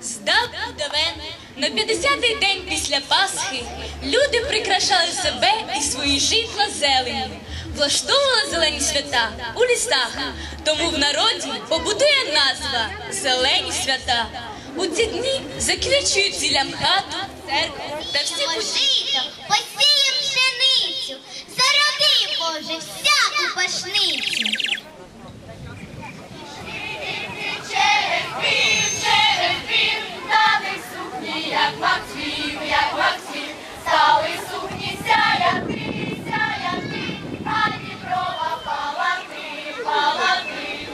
Здав давен на 50-й день після Пасхи люди прикрашали себе і свої житла зеленню, влаштовували зелені свята у лісах. Тому в народі побудує назва Зелені свята. У ці дні заквічують зілям хату, церкву та всі будівлі. Жито, посієм пшеницю, зароби, Боже, всяку палати.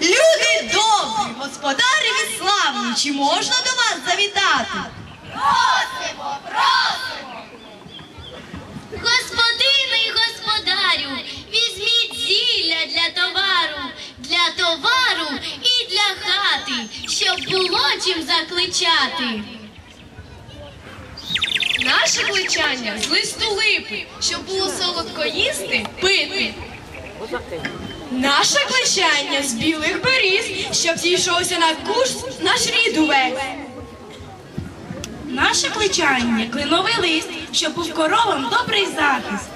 Люди добрі, господареві славні, чи можна до вас завітати? Просимо, просимо. Господине і господарю, візьміть зілля для товару, для товару і для хати, щоб було чим закличати. Наше кличання з листу липи, щоб було солодко їсти, пити. Наше кличання з білих беріз, щоб зійшовся на курс наш рід увесь. Наше кличання клиновий лист, щоб був коровам добрий захист.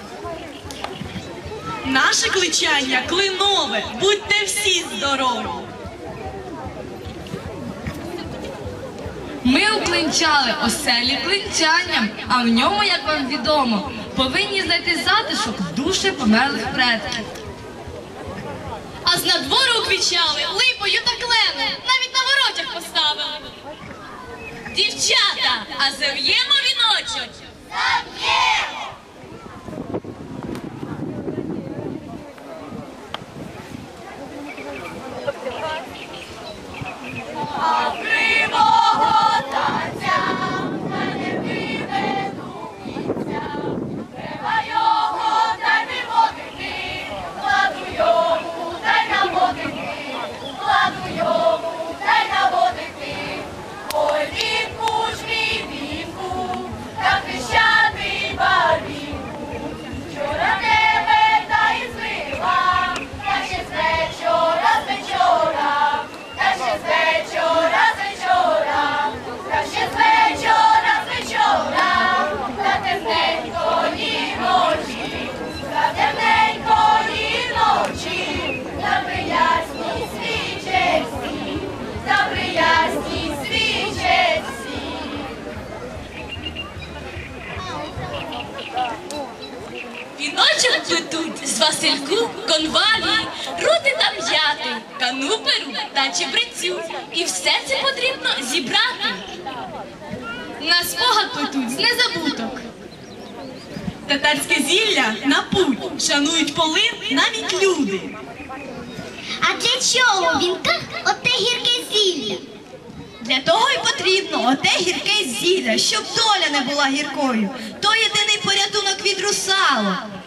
Наше кличання клинове, будьте всі здорові. Ми уклинчали оселі клинчанням, а в ньому, як вам відомо, повинні знайти затишок в душі померлих предків. А з надвору уквічали липою та кленом, навіть на воротях поставили. Дівчата, а зав'ємо віночок. А плетуть з Васильку, конвалі, рути та м'яти, кануперу та чебрецю. І все це потрібно зібрати. На спогад плетуть з незабуток. Татарське зілля на путь, шанують полин навіть люди. А для чого в вінках оте гірке зілля? Для того й потрібно оте гірке зілля, щоб доля не була гіркою. То єдиний порятунок від русала.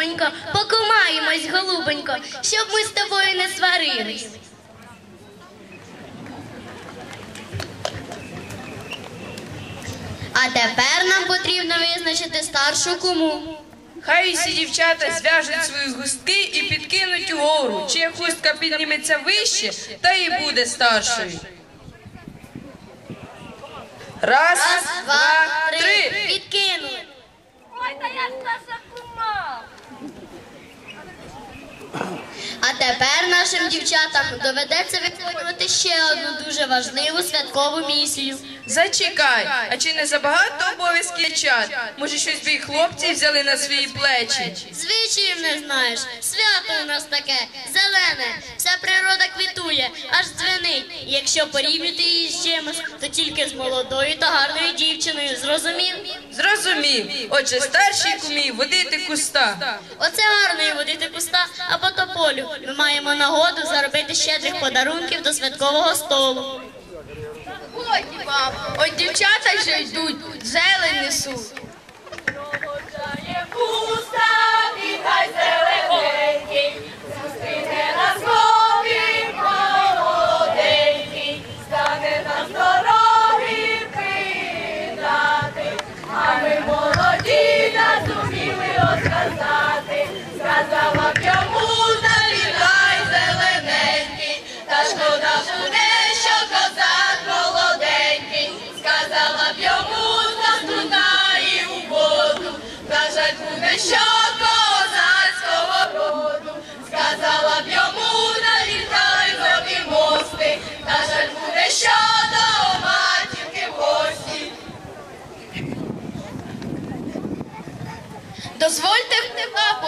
Кумонько, покумаємось, голубонько, щоб ми з тобою не сварились. А тепер нам потрібно визначити старшу куму. Хай усі дівчата зв'яжуть свої густки і підкинуть угору. Чия хустка підніметься вище, та і буде старшою. Раз, два, три. Підкинули. Ой, та я ж А тепер нашим дівчатам доведеться виконувати ще одну дуже важливу святкову місію. Зачекай, а чи не забагато обов'язків дівчат? Може, щось би хлопці взяли на свої плечі? Звичаїв не знаєш. Свято у нас таке, зелене, вся природа квітує, аж дзвенить. Якщо порівняти її з чимось, то тільки з молодою та гарною дівчиною. Зрозумів? Зрозумів. Отже, старшій кумі водити куста. Оце гарно і водити куста, а по тополю ми маємо нагоду заробити щедрих подарунків до святкового столу. Вам, от дівчата вже йдуть, зелень несуть.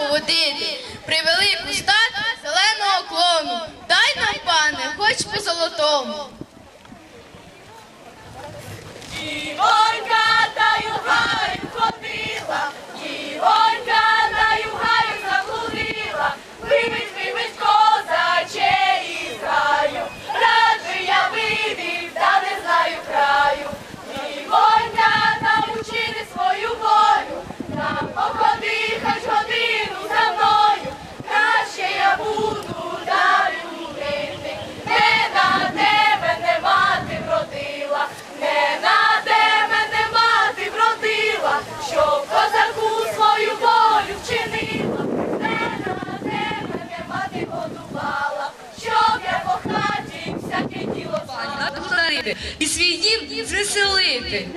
Поводити, привели кустак зеленого клону. Дай нам, пане, хоч по золотому. Дівонька та югаю ходила, свій дім приселити.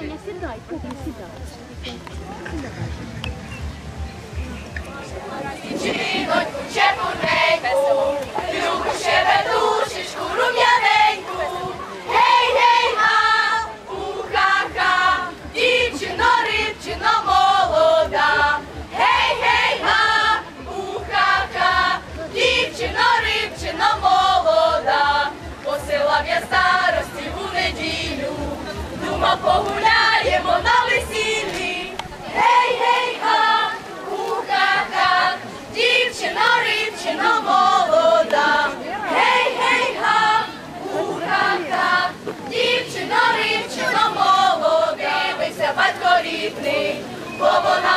Жіночку, чепурненьку, любу щебетушечку, рум'яненьку. Гей, гей, га, у-ха-ха, дівчино, рибчино, молода. Гей, гей, га, у-ха-ха, молода. Посила я стара цілу неділю, дума погуляємо на весіллі. Гей, гей, га, у-ха-ха, дівчина, рибчина молода. Гей, гей, га, у-ха-ха, дівчина, рибчина молода. Дивися, батько рідний, бо вона.